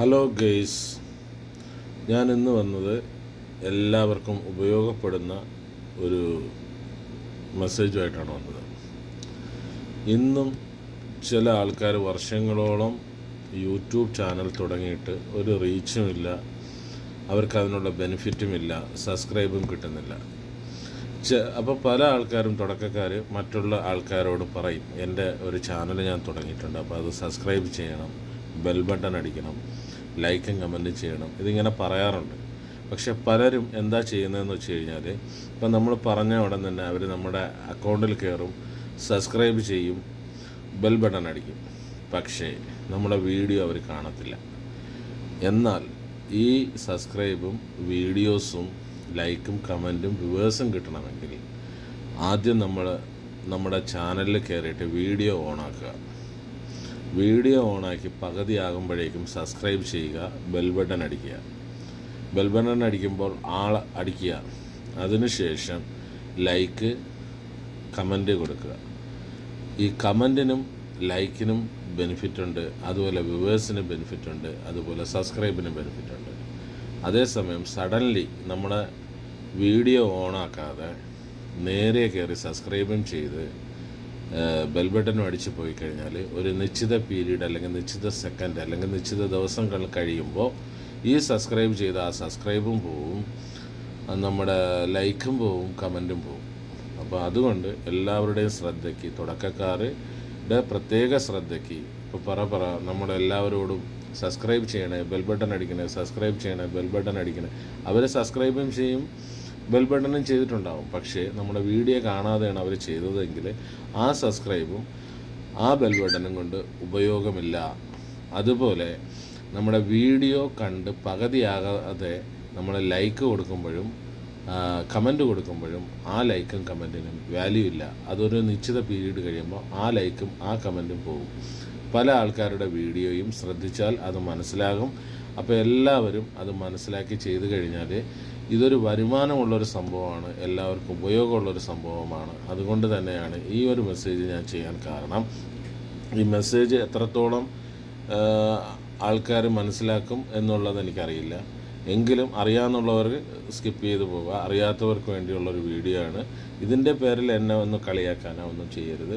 Hello guys ഞാൻ ഇന്ന് വന്നത് എല്ലാവർക്കും ഉപയോഗപ്പെടുന്ന ഒരു മെസ്സേജുമായിട്ടാണ് വന്നത്. ഇന്നും ചില ആൾക്കാർ വർഷങ്ങളോളം യൂട്യൂബ് ചാനൽ തുടങ്ങിയിട്ട് ഒരു റീച്ചും ഇല്ല അവർക്ക് അതിനുള്ള ബെനിഫിറ്റും ഇല്ല സബ്സ്ക്രൈബും കിട്ടുന്നില്ല. അപ്പോൾ പല ആൾക്കാരും തുടക്കക്കാർ മറ്റുള്ള ആൾക്കാരോട് പറയും എന്റെ ഒരു ചാനൽ ഞാൻ തുടങ്ങിയിട്ടുണ്ട് അപ്പോൾ അത് സബ്സ്ക്രൈബ് ചെയ്യണം ബെൽ ബട്ടൺ അടിക്കണം. ലൈക്കും കമന്റും ചെയ്യണം. ഇതിങ്ങനെ പറയാറുണ്ട്. പക്ഷെ പലരും എന്താ ചെയ്യുന്നതെന്ന് വെച്ച് കഴിഞ്ഞാൽ ഇപ്പം നമ്മൾ പറഞ്ഞ ഉടൻ തന്നെ അവർ നമ്മുടെ അക്കൗണ്ടിൽ കയറും സബ്സ്ക്രൈബ് ചെയ്യും ബെൽ ബട്ടൺ അടിക്കും. പക്ഷേ നമ്മുടെ വീഡിയോ അവർ കാണത്തില്ല. എന്നാൽ ഈ സബ്സ്ക്രൈബും വീഡിയോസും ലൈക്കും കമന്റും വ്യൂവേഴ്സും കിട്ടണമെങ്കിൽ ആദ്യം നമ്മൾ നമ്മുടെ ചാനലിൽ കയറിയിട്ട് വീഡിയോ ഓണാക്കുക വീഡിയോ ഓണാക്കി പകുതിയാകുമ്പോഴേക്കും സബ്സ്ക്രൈബ് ചെയ്യുക ബെൽ ബട്ടൺ അടിക്കുക. ബെൽ ബട്ടൺ അടിക്കുമ്പോൾ ആൾ അടിക്കുക. അതിനുശേഷം ലൈക്ക് കമന്റ് കൊടുക്കുക. ഈ കമന്റിനും ലൈക്കിനും ബെനിഫിറ്റ് ഉണ്ട് അതുപോലെ വ്യൂവേഴ്സിന് ബെനിഫിറ്റ് ഉണ്ട് അതുപോലെ സബ്സ്ക്രൈബിന് ബെനിഫിറ്റ് ഉണ്ട് അതേസമയം സഡൻലി നമ്മുടെ വീഡിയോ ഓണാക്കാതെ നേരെ കയറി സബ്സ്ക്രൈബും ചെയ്ത് ബെൽ ബട്ടൺ അടിച്ചു പോയി കഴിഞ്ഞാൽ ഒരു നിശ്ചിത പീരീഡ് അല്ലെങ്കിൽ നിശ്ചിത സെക്കൻഡ് അല്ലെങ്കിൽ നിശ്ചിത ദിവസങ്ങൾ കഴിയുമ്പോൾ ഈ സബ്സ്ക്രൈബ് ചെയ്ത ആ സബ്സ്ക്രൈബും പോവും നമ്മുടെ ലൈക്കും പോവും കമന്റും പോവും. അപ്പോൾ അതുകൊണ്ട് എല്ലാവരുടെയും ശ്രദ്ധയ്ക്ക് തുടക്കക്കാരുടെ പ്രത്യേക ശ്രദ്ധയ്ക്ക് ഇപ്പോൾ പറ പറ നമ്മളെല്ലാവരോടും സബ്സ്ക്രൈബ് ചെയ്യണേ ബെൽ ബട്ടൺ അടിക്കണേ സബ്സ്ക്രൈബ് ചെയ്യണേ ബെൽ ബട്ടൺ അടിക്കണേ. അവർ സബ്സ്ക്രൈബും ചെയ്യും ബെൽ ബട്ടണും ചെയ്തിട്ടുണ്ടാവും. പക്ഷേ നമ്മുടെ വീഡിയോ കാണാതെയാണ് അവർ ചെയ്തതെങ്കിൽ ആ സബ്സ്ക്രൈബും ആ ബെൽ ബട്ടണും കൊണ്ട് ഉപയോഗമില്ല. അതുപോലെ നമ്മുടെ വീഡിയോ കണ്ട് പകുതിയാകാതെ നമ്മൾ ലൈക്ക് കൊടുക്കുമ്പോഴും കമന്റ് കൊടുക്കുമ്പോഴും ആ ലൈക്കും കമന്റിനും വാല്യൂ ഇല്ല. അതൊരു നിശ്ചിത പീരീഡ് കഴിയുമ്പോൾ ആ ലൈക്കും ആ കമന്റും പോകും. പല ആൾക്കാരുടെ വീഡിയോയും ശ്രദ്ധിച്ചാൽ അത് മനസ്സിലാകും. അപ്പോൾ എല്ലാവരും അത് മനസ്സിലാക്കി ചെയ്തു കഴിഞ്ഞാൽ ഇതൊരു വരുമാനമുള്ളൊരു സംഭവമാണ് എല്ലാവർക്കും ഉപയോഗമുള്ളൊരു സംഭവമാണ്. അതുകൊണ്ട് തന്നെയാണ് ഈ ഒരു മെസ്സേജ് ഞാൻ ചെയ്യാൻ കാരണം. ഈ മെസ്സേജ് എത്രത്തോളം ആൾക്കാർ മനസ്സിലാക്കും എന്നുള്ളത് എനിക്കറിയില്ല. എങ്കിലും അറിയാമെന്നുള്ളവർ സ്കിപ്പ് ചെയ്തു പോവുക. അറിയാത്തവർക്ക് വേണ്ടിയുള്ളൊരു വീഡിയോ ആണ്. ഇതിന്റെ പേരിൽ എന്നെ ഒന്ന് കളിയാക്കാനോ ഒന്നും ചെയ്യരുത്.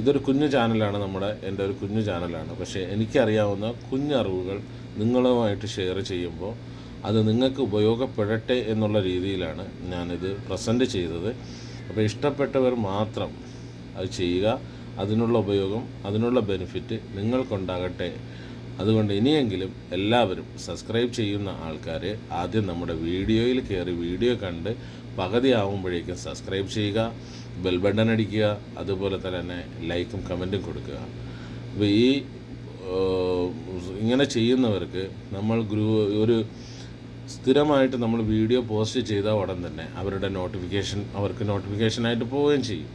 ഇതൊരു കുഞ്ഞു ചാനലാണ് നമ്മുടെ എന്റെ ഒരു കുഞ്ഞു ചാനലാണ് പക്ഷേ എനിക്കറിയാവുന്ന കുഞ്ഞറിവുകൾ നിങ്ങളുമായിട്ട് ഷെയർ ചെയ്യുമ്പോൾ അത് നിങ്ങൾക്ക് ഉപയോഗപ്പെടട്ടെ എന്നുള്ള രീതിയിലാണ് ഞാനിത് പ്രസന്റ് ചെയ്തത്. അപ്പോൾ ഇഷ്ടപ്പെട്ടവർ മാത്രം അത് ചെയ്യുക. അതിനുള്ള ഉപയോഗം അതിനുള്ള ബെനിഫിറ്റ് നിങ്ങൾക്കുണ്ടാകട്ടെ. അതുകൊണ്ട് ഇനിയെങ്കിലും എല്ലാവരും സബ്സ്ക്രൈബ് ചെയ്യുന്ന ആൾക്കാർ ആദ്യം നമ്മുടെ വീഡിയോയിൽ കയറി വീഡിയോ കണ്ട് പകുതി ആവുമ്പോഴേക്കും സബ്സ്ക്രൈബ് ചെയ്യുക ബെൽ ബട്ടൺ അടിക്കുക അതുപോലെ തന്നെ ലൈക്കും കമന്റും കൊടുക്കുക. അപ്പോൾ ഈ ഇങ്ങനെ ചെയ്യുന്നവർക്ക് നമ്മൾ ഗ്രൂ ഒരു സ്ഥിരമായിട്ട് നമ്മൾ വീഡിയോ പോസ്റ്റ് ചെയ്ത ഉടൻ തന്നെ അവരുടെ നോട്ടിഫിക്കേഷൻ അവർക്ക് നോട്ടിഫിക്കേഷനായിട്ട് പോവുകയും ചെയ്യും.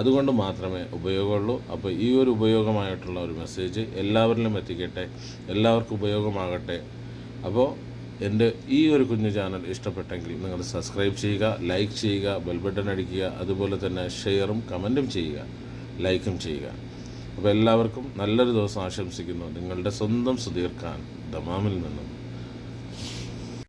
അതുകൊണ്ട് മാത്രമേ ഉപയോഗമുള്ളൂ. അപ്പോൾ ഈ ഒരു ഉപയോഗമായിട്ടുള്ള ഒരു മെസ്സേജ് എല്ലാവരിലും എത്തിക്കട്ടെ എല്ലാവർക്കും ഉപയോഗമാകട്ടെ. അപ്പോൾ എന്റെ ഈ ഒരു കുഞ്ഞു ചാനൽ ഇഷ്ടപ്പെട്ടെങ്കിൽ നിങ്ങൾ സബ്സ്ക്രൈബ് ചെയ്യുക ലൈക്ക് ചെയ്യുക ബെൽ ബട്ടൺ അടിക്കുക അതുപോലെ തന്നെ ഷെയറും കമന്റും ചെയ്യുക ലൈക്കും ചെയ്യുക. അപ്പോൾ എല്ലാവർക്കും നല്ലൊരു ദിവസം ആശംസിക്കുന്നു. നിങ്ങളുടെ സ്വന്തം സുധീർ ഖാൻ ദമാമിൽ നിന്നും.